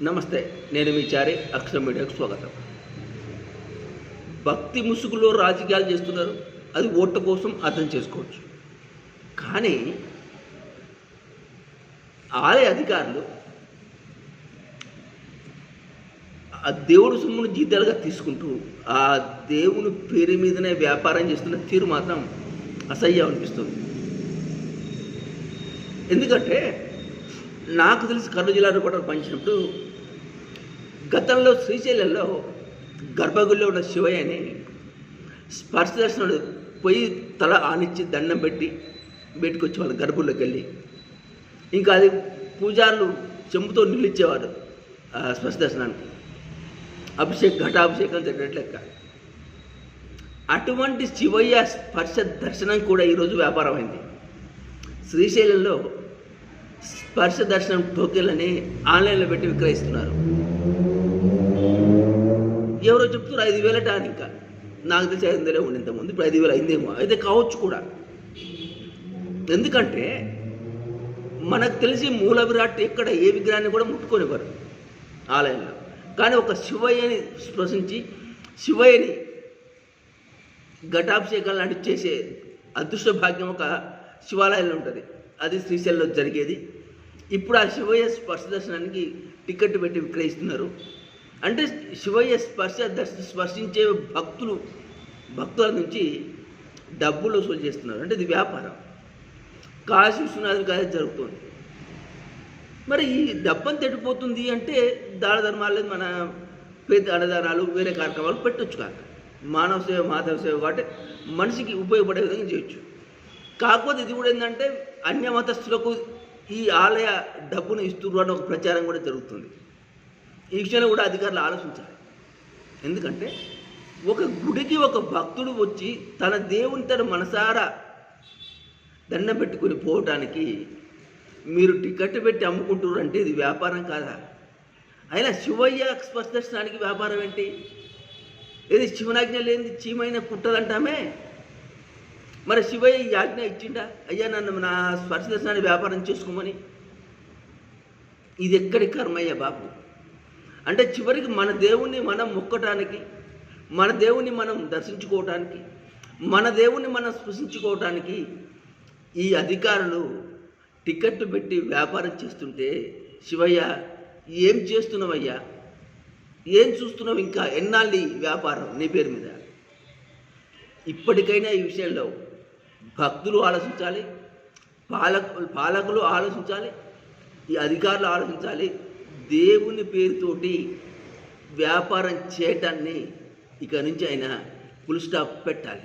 నమస్తే నేను మీ చారి అక్షర మీడియాకు స్వాగతం. భక్తి ముసుగులో రాజకీయాలు చేస్తున్నారు అది ఓట్ల కోసం అర్థం చేసుకోవచ్చు. కానీ ఆలయ అధికారులు ఆ దేవుడు సొమ్మును జీతాలుగా తీసుకుంటూ ఆ దేవుని పేరు మీదనే వ్యాపారం చేస్తున్న తీరు మాత్రం అసహ్యం అనిపిస్తుంది. ఎందుకంటే నాకు తెలిసి కర్నూలు జిల్లాలో కూడా పనిచినప్పుడు గతంలో శ్రీశైలంలో గర్భగుడిలో ఉన్న శివయ్యని స్పర్శ దర్శనుడు పోయి తల ఆనిచ్చి దండం పెట్టి పెట్టుకొచ్చి వచ్చేవాళ్ళు గర్భుల్లోకి వెళ్ళి. ఇంకా అది పూజారులు చెంబుతో నిలిచేవారు స్పర్శ దర్శనానికి అభిషేక్ ఘటాభిషేకం జరిగినట్లు లెక్క. అటువంటి శివయ్య స్పర్శ దర్శనం కూడా ఈరోజు వ్యాపారం అయింది శ్రీశైలంలో స్పర్శ దర్శనం టోకెన్లని ఆన్లైన్లో పెట్టి విక్రయిస్తున్నారు. ఎవరో చెప్తున్నారు ఐదు వేలట అని ఇంకా. నాకు తెలిసి ఐదు వందలే ఉండి ఇంతకుముందు ఇప్పుడు ఐదు వేలు అయిందేమో. అయితే కావచ్చు కూడా. ఎందుకంటే మనకు తెలిసి మూల విరాట్ ఎక్కడ ఏ విగ్రహాన్ని కూడా ముట్టుకొనివ్వరు ఆలయంలో. కానీ ఒక శివయ్యని స్పృశించి శివయ్యని ఘటాభిషేకాలు లాంటి చేసే అదృష్ట భాగ్యం ఒక శివాలయంలో ఉంటుంది. అది శ్రీశైలంలో జరిగేది. ఇప్పుడు ఆ శివయ్య స్పర్శ దర్శనానికి టికెట్ పెట్టి విక్రయిస్తున్నారు. అంటే శివయ్య స్పర్శ దర్శ స్పర్శించే భక్తులు భక్తుల నుంచి డబ్బులు వసూలు చేస్తున్నారు. అంటే ఇది వ్యాపారం. కాశీ విశ్వనాథుడి కాదే జరుగుతుంది. మరి ఈ డబ్బంత ఎడిపోతుంది అంటే దాన ధర్మాలు మన పేద అన్నదానాలు వేరే కార్యక్రమాలు పెట్టొచ్చు కాక. మానవ సేవ మాధవ సేవ కాబట్టి మనిషికి ఉపయోగపడే విధంగా చేయొచ్చు. కాకపోతే ఇది కూడా ఏంటంటే అన్య మతస్థులకు ఈ ఆలయ డబ్బును ఇస్తున్నారు అని ఒక ప్రచారం కూడా జరుగుతుంది. ఈ విషయంలో కూడా అధికారులు ఆలోచించాలి. ఎందుకంటే ఒక గుడికి ఒక భక్తుడు వచ్చి తన దేవుని తన మనసారా దండం పెట్టుకుని పోవటానికి మీరు టికెట్ పెట్టి అమ్ముకుంటున్నారు అంటే ఇది వ్యాపారం కాదా? అయినా శివయ్య స్పష్ట దర్శనానికి వ్యాపారం ఏంటి? ఏది శివనాజ్ఞ లేని చీమైన పుట్టదంటామే మరి శివయ్య ఈ ఆజ్ఞ ఇచ్చిండా? అయ్యా నన్ను నా స్పర్శ దర్శనాన్ని వ్యాపారం చేసుకోమని. ఇది ఎక్కడి కర్మయ్య బాబు? అంటే చివరికి మన దేవుణ్ణి మనం మొక్కటానికి మన దేవుణ్ణి మనం దర్శించుకోవటానికి మన దేవుణ్ణి మనం స్పృశించుకోవటానికి ఈ అధికారులు టికెట్ పెట్టి వ్యాపారం చేస్తుంటే శివయ్య ఏం చేస్తున్నావయ్యా? ఏం చూస్తున్నావు ఇంకా? ఎన్నాళ్ళు వ్యాపారం నీ పేరు మీద? ఇప్పటికైనా ఈ విషయంలో భక్తులు ఆలోచించాలి పాలక పాలకులు ఆలోచించాలి ఈ అధికారులు ఆలోచించాలి. దేవుని పేరుతోటి వ్యాపారం చేయటాన్ని ఇక నుంచి అయినా ఫుల్ స్టాప్ పెట్టాలి.